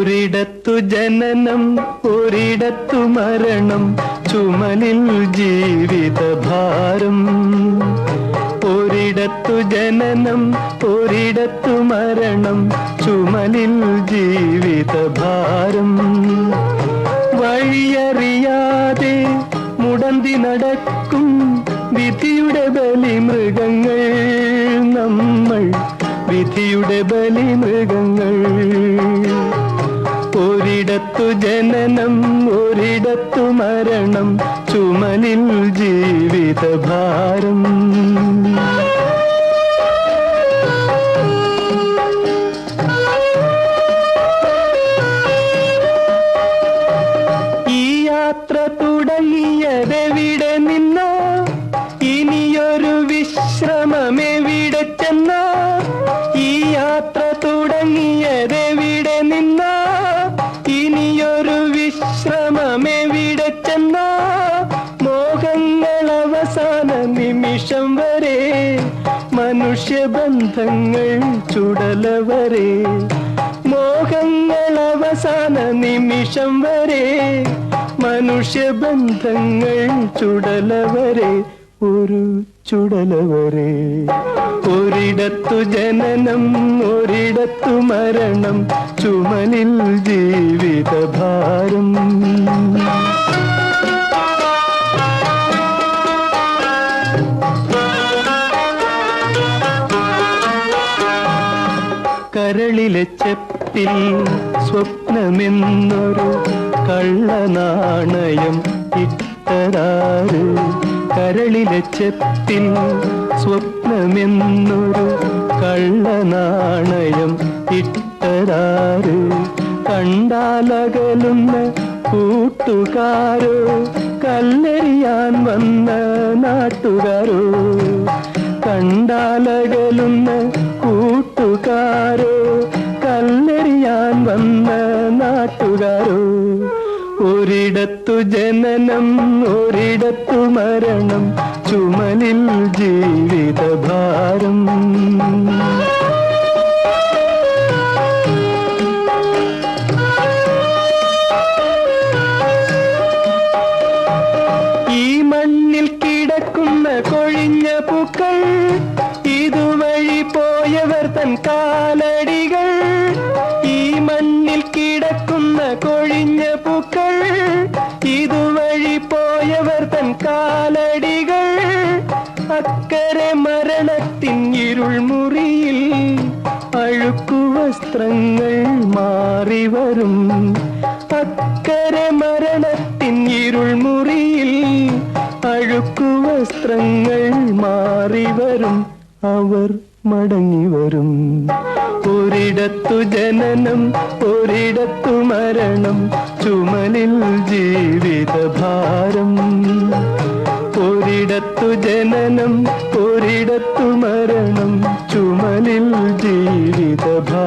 ഒരിടത്തു ജനനം ഒരിടത്തു മരണം ചുമലിൽ ജീവിതഭാരം. ഒരിടത്തു ജനനം ഒരിടത്തു മരണം ചുമലിൽ ജീവിതഭാരം. വഴിയറിയാതെ മുടന്തി നടക്കും വിധിയുടെ ബലി മൃഗങ്ങൾ നമ്മൾ. വിധിയുടെ ബലി മൃഗങ്ങൾ ഒരിടത്തു ജനനം ഒരിടത്തു മരണം ചുമലിൽ ജീവിതഭാരം. അവസാന നിമിഷം വരെ മനുഷ്യ മനുഷ്യബന്ധങ്ങൾ ചുടലവരെ. മോഹങ്ങൾ അവസാന നിമിഷം വരെ മനുഷ്യ ബന്ധങ്ങൾ ചുടല വരെ ഒരു ചുടല വരെ ഒരിടത്തു ജനനം ഒരിടത്തു മരണം ചുമലിൽ ജീവിതഭാരം. കരളിലെ ചെപ്പിൽ സ്വപ്നമെന്നൊരു കള്ളനാണയം ഇട്ടതാറ് കരളിലെ ചെപ്പിൽ സ്വപ്നമെന്നൊരു കള്ളനാണയം ഇട്ടതാറ് കണ്ടാലകലുന്ന കൂട്ടുകാരോ കല്ലെറിയാൻ വന്ന നാട്ടുകാരോ. കണ്ടാലകലുന്ന കൂട്ടുകാരോ നാട്ടുകാരോ? ഒരിടത്തു ജനനം ഒരിടത്തു മരണം ചുമലിൽ ജീവിതഭാരം. ഈ മണ്ണിൽ കിടക്കുന്ന കൊഴിഞ്ഞ പൂക്കൾ ഇതുവഴി പോയവർ തൻ കാലടികൾ വസ്ത്രങ്ങൾ മാറി വരും അക്കരെ മരണത്തിൻ ഇരുൾമുറിയിൽ അഴുക്കു വസ്ത്രങ്ങൾ മാറി വരും അവർ മടങ്ങി വരും. ഒരിടത്തു ജനനം ഒരിടത്തു മരണം ചുമലിൽ ജീവിത ഭാരം ഒരിടത്തു ജനനം ഒരിടത്തു മരണം ചുമലിൽ ചെയ്ത